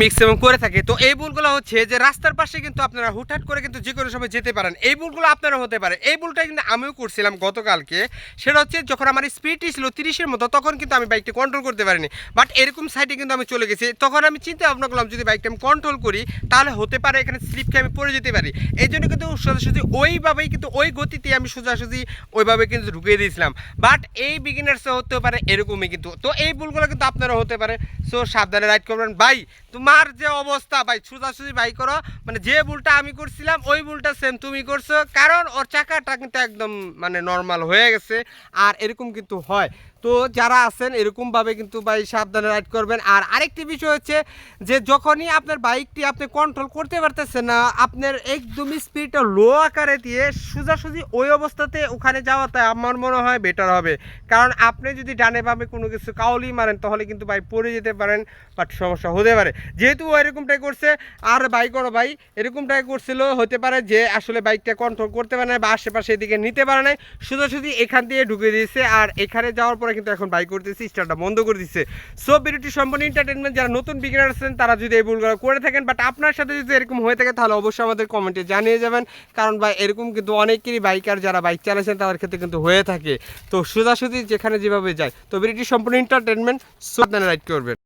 Maximum করে থাকে। তো এই ভুলগুলো হচ্ছে যে রাস্তার পাশে কিন্তু আপনারা হুটহাট করে কিন্তু যে কোনো সময় যেতে পারেন। এই ভুলগুলো আপনারা হতে পারে। এই ভুলটা কিন্তু আমিও করছিলাম গতকালকে। সেটা হচ্ছে যখন আমার স্পিড ছিল তিরিশের মতো, তখন কিন্তু আমি বাইকটা কন্ট্রোল করতে পারিনি। বাট এরকম সাইডে কিন্তু আমি চলে গেছি। তখন আমি চিন্তা ভাবনা করলাম, যদি বাইকটা আমি কন্ট্রোল করি, তাহলে হতে পারে এখানে স্লিপ খেয়ে আমি পড়ে যেতে পারি। এই জন্য কিন্তু সোজাসুজি ওইভাবেই কিন্তু ওই গতিতে আমি সোজাসুজি ওইভাবে কিন্তু ঢুকিয়ে দিয়েছিলাম। বাট এই বিগিনার্সে হতে পারে এরকমই কিন্তু। তো এই ভুলগুলো কিন্তু আপনারা হতে পারে। সো সাবধানে রাইড করবেন। বাই ভাই তোমার যে অবস্থা, ভাই, সোজাসুজি, ভাই, করো। মানে যে ভুলটা আমি করছিলাম, ওই ভুলটা সেম তুমি করছ। কারণ ওর চাকাটা কিন্তু একদম মানে নর্মাল হয়ে গেছে। আর এরকম কিন্তু হয়। তো যারা আছেন এরকমভাবে কিন্তু, ভাই, সাবধানে রাইড করবেন। আর আরেকটি বিষয় হচ্ছে যে, যখনই আপনার বাইকটি আপনি কন্ট্রোল করতে পারতেছেন না, আপনার একদমই স্পিডটা লো আকারে দিয়ে সোজাসুজি ওই অবস্থাতে ওখানে যাওয়াতে আমার মনে হয় বেটার হবে। কারণ আপনি যদি ডানে বামে কোনো কিছু কাউলি মারেন, তাহলে কিন্তু, ভাই, পড়ে যেতে পারেন বাট সমস্যা হতে পারে। যেহেতু ও এরকমটাই করছে, আর বাইক করো ভাই এরকমটাই করছিল, হতে পারে যে আসলে বাইকটা কন্ট্রোল করতে পারে না বা আশেপাশে এদিকে নিতে পারে না সোজাসুজি এখান দিয়ে ঢুকে দিয়েছে, আর এখানে যাওয়ার পরে কিন্তু এখন বাইক করতেছি স্টার্টটা বন্ধ করে দিচ্ছে সো ভিডিওটি সম্পূর্ণ এন্টারটেনমেন্ট যারা নতুন বিগিনার আছেন, তারা যদি এই ভুলগুলো করে থাকেন বাট আপনার সাথে যদি এরকম হয়ে থাকে, তাহলে অবশ্যই আমাদের কমেন্টে জানিয়ে যাবেন, কারণ ভাই, এরকম কিন্তু অনেকেরই বাইকার যারা বাইক চালাচ্ছেন, তাদের ক্ষেত্রে কিন্তু হয়ে থাকে। তো সোজাসুজি যেখানে যেভাবে যায়। তো ভিডিওটি সম্পূর্ণ এন্টারটেনমেন্ট সো আপনারা রাইড করবেন।